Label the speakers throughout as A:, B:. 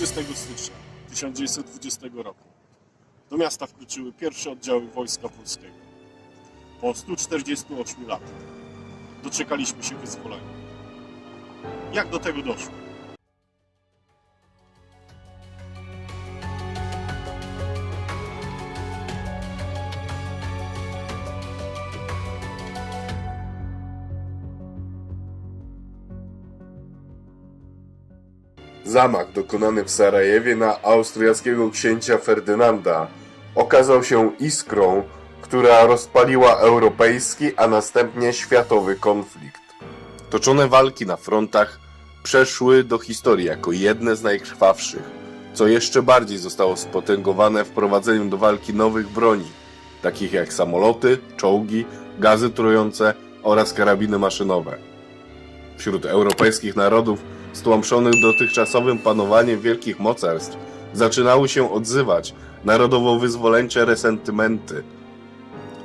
A: 20 stycznia 1920 roku do miasta wkroczyły pierwsze oddziały Wojska Polskiego. Po 148 latach doczekaliśmy się wyzwolenia. Jak do tego doszło?
B: Zamach dokonany w Sarajewie na austriackiego księcia Ferdynanda okazał się iskrą, która rozpaliła europejski, a następnie światowy konflikt. Toczone walki na frontach przeszły do historii jako jedne z najkrwawszych, co jeszcze bardziej zostało spotęgowane wprowadzeniem do walki nowych broni, takich jak samoloty, czołgi, gazy trujące oraz karabiny maszynowe. Wśród europejskich narodów stłamszonych dotychczasowym panowaniem wielkich mocarstw zaczynały się odzywać narodowo-wyzwoleńcze resentymenty.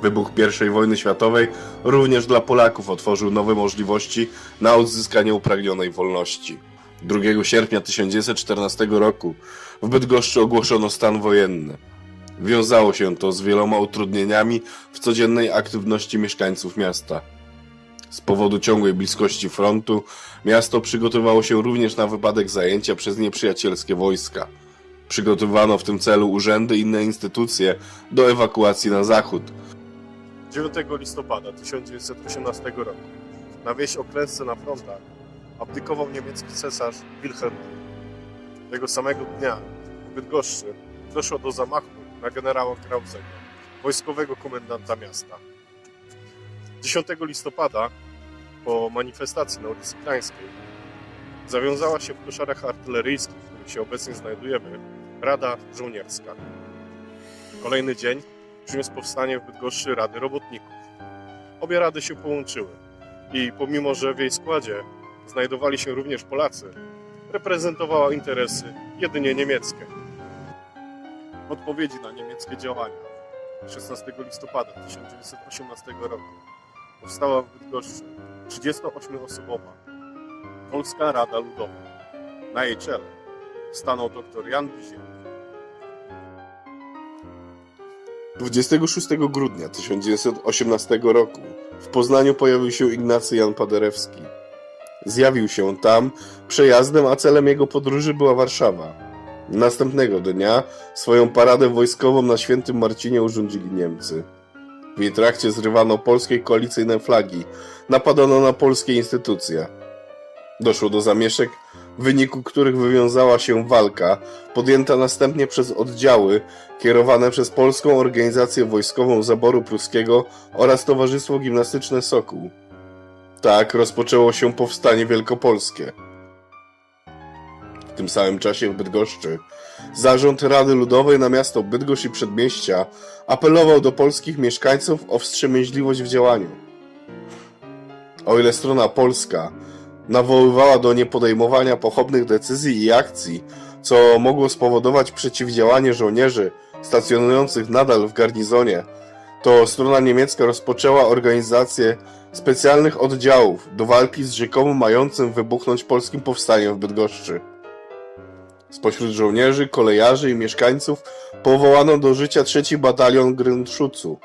B: Wybuch I wojny światowej również dla Polaków otworzył nowe możliwości na odzyskanie upragnionej wolności. 2 sierpnia 1914 roku w Bydgoszczy ogłoszono stan wojenny. Wiązało się to z wieloma utrudnieniami w codziennej aktywności mieszkańców miasta. Z powodu ciągłej bliskości frontu miasto przygotowało się również na wypadek zajęcia przez nieprzyjacielskie wojska. Przygotowano w tym celu urzędy i inne instytucje do ewakuacji na zachód.
A: 9 listopada 1918 roku na wieść o klęsce na frontach abdykował niemiecki cesarz Wilhelm. Tego samego dnia w Bydgoszczy doszło do zamachu na generała Krauzego, wojskowego komendanta miasta. 10 listopada po manifestacji na ulicy Krańskiej zawiązała się w koszarach artyleryjskich, w których się obecnie znajdujemy, Rada Żołnierska. Kolejny dzień przyniósł powstanie w Bydgoszczy Rady Robotników. Obie rady się połączyły i pomimo, że w jej składzie znajdowali się również Polacy, reprezentowała interesy jedynie niemieckie. W odpowiedzi na niemieckie działania 16 listopada 1918 roku powstała w Bydgoszczy 38-osobowa Polska Rada Ludowa. Na jej czele stanął dr Jan Biziel.
B: 26 grudnia 1918 roku w Poznaniu pojawił się Ignacy Jan Paderewski. Zjawił się tam przejazdem, a celem jego podróży była Warszawa. Następnego dnia swoją paradę wojskową na Świętym Marcinie urządzili Niemcy. W jej trakcie zrywano polskie koalicyjne flagi, napadano na polskie instytucje. Doszło do zamieszek, w wyniku których wywiązała się walka, podjęta następnie przez oddziały kierowane przez Polską Organizację Wojskową Zaboru Pruskiego oraz Towarzystwo Gimnastyczne Sokół. Tak rozpoczęło się powstanie wielkopolskie. Tym samym czasie w Bydgoszczy zarząd Rady Ludowej na miasto Bydgoszcz i Przedmieścia apelował do polskich mieszkańców o wstrzemięźliwość w działaniu. O ile strona polska nawoływała do niepodejmowania pochopnych decyzji i akcji, co mogło spowodować przeciwdziałanie żołnierzy stacjonujących nadal w garnizonie, to strona niemiecka rozpoczęła organizację specjalnych oddziałów do walki z rzekomo mającym wybuchnąć polskim powstaniem w Bydgoszczy. Spośród żołnierzy, kolejarzy i mieszkańców powołano do życia trzeci batalion Grünschutzu.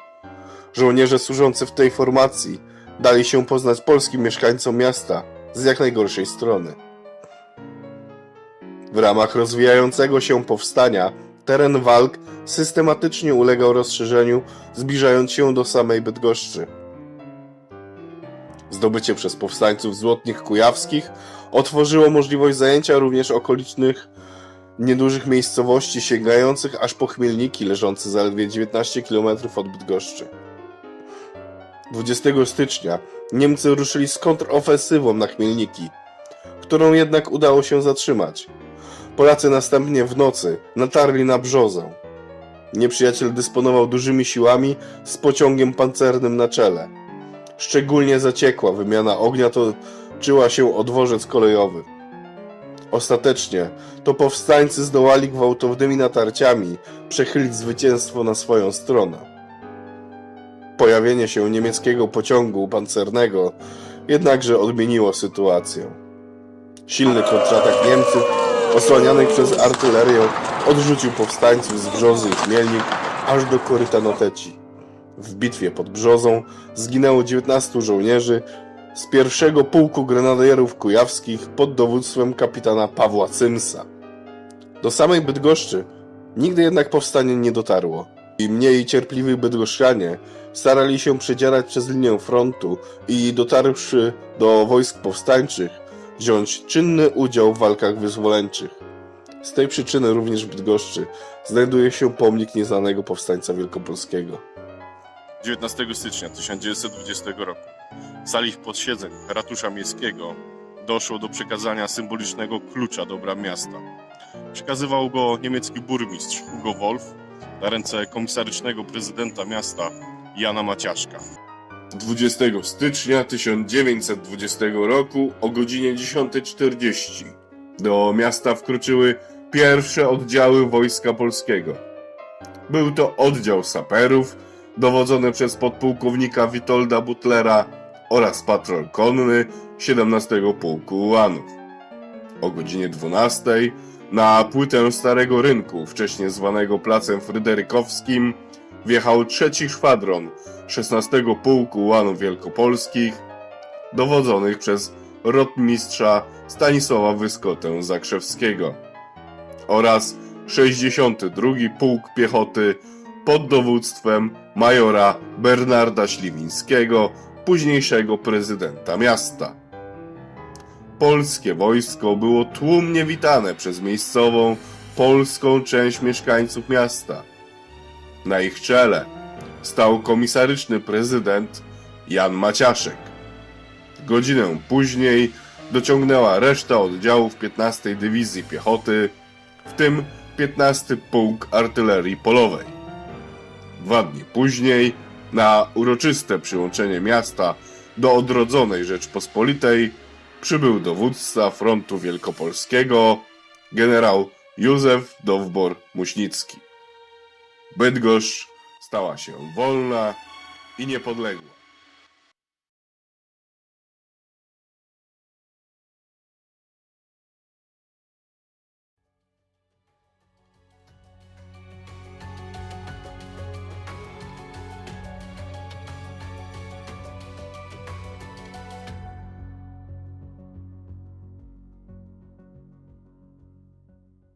B: Żołnierze służący w tej formacji dali się poznać polskim mieszkańcom miasta z jak najgorszej strony. W ramach rozwijającego się powstania teren walk systematycznie ulegał rozszerzeniu, zbliżając się do samej Bydgoszczy. Zdobycie przez powstańców złotnik kujawskich otworzyło możliwość zajęcia również okolicznych niedużych miejscowości sięgających aż po Chmielniki leżące zaledwie 19 km od Bydgoszczy. 20 stycznia Niemcy ruszyli z kontrofensywą na Chmielniki, którą jednak udało się zatrzymać. Polacy następnie w nocy natarli na Brzozę. Nieprzyjaciel dysponował dużymi siłami z pociągiem pancernym na czele. Szczególnie zaciekła wymiana ognia toczyła się o dworzec kolejowy. Ostatecznie to powstańcy zdołali gwałtownymi natarciami przechylić zwycięstwo na swoją stronę. Pojawienie się niemieckiego pociągu pancernego jednakże odmieniło sytuację. Silny kontratak Niemców osłanianych przez artylerię, odrzucił powstańców z Brzozy i Chmielnik aż do koryta Noteci. W bitwie pod Brzozą zginęło 19 żołnierzy z pierwszego pułku grenadierów kujawskich pod dowództwem kapitana Pawła Cymsa. Do samej Bydgoszczy nigdy jednak powstanie nie dotarło i mniej cierpliwi bydgoszczanie starali się przedzierać przez linię frontu i dotarłszy do wojsk powstańczych wziąć czynny udział w walkach wyzwoleńczych. Z tej przyczyny również w Bydgoszczy znajduje się pomnik nieznanego powstańca wielkopolskiego.
C: 19 stycznia 1920 roku sali posiedzeń ratusza miejskiego doszło do przekazania symbolicznego klucza do bram miasta. Przekazywał go niemiecki burmistrz Hugo Wolf na ręce komisarycznego prezydenta miasta Jana Maciaszka.
B: 20 stycznia 1920 roku o godzinie 10.40 do miasta wkroczyły pierwsze oddziały Wojska Polskiego. Był to oddział saperów dowodzony przez podpułkownika Witolda Butlera oraz patrol konny 17 Pułku Ułanów. O godzinie 12 na płytę Starego Rynku, wcześniej zwanego Placem Fryderykowskim, wjechał trzeci szwadron 16 Pułku Ułanów Wielkopolskich, dowodzonych przez rotmistrza Stanisława Wyskotę Zakrzewskiego oraz 62 Pułk Piechoty pod dowództwem majora Bernarda Śliwińskiego, późniejszego prezydenta miasta. Polskie wojsko było tłumnie witane przez miejscową polską część mieszkańców miasta. Na ich czele stał komisaryczny prezydent Jan Maciaszek. Godzinę później dociągnęła reszta oddziałów 15 Dywizji Piechoty, w tym 15 Pułk Artylerii Polowej. Dwa dni później, na uroczyste przyłączenie miasta do odrodzonej Rzeczpospolitej, przybył dowódca frontu wielkopolskiego, generał Józef Dowbor-Muśnicki. Bydgoszcz stała się wolna i niepodległa.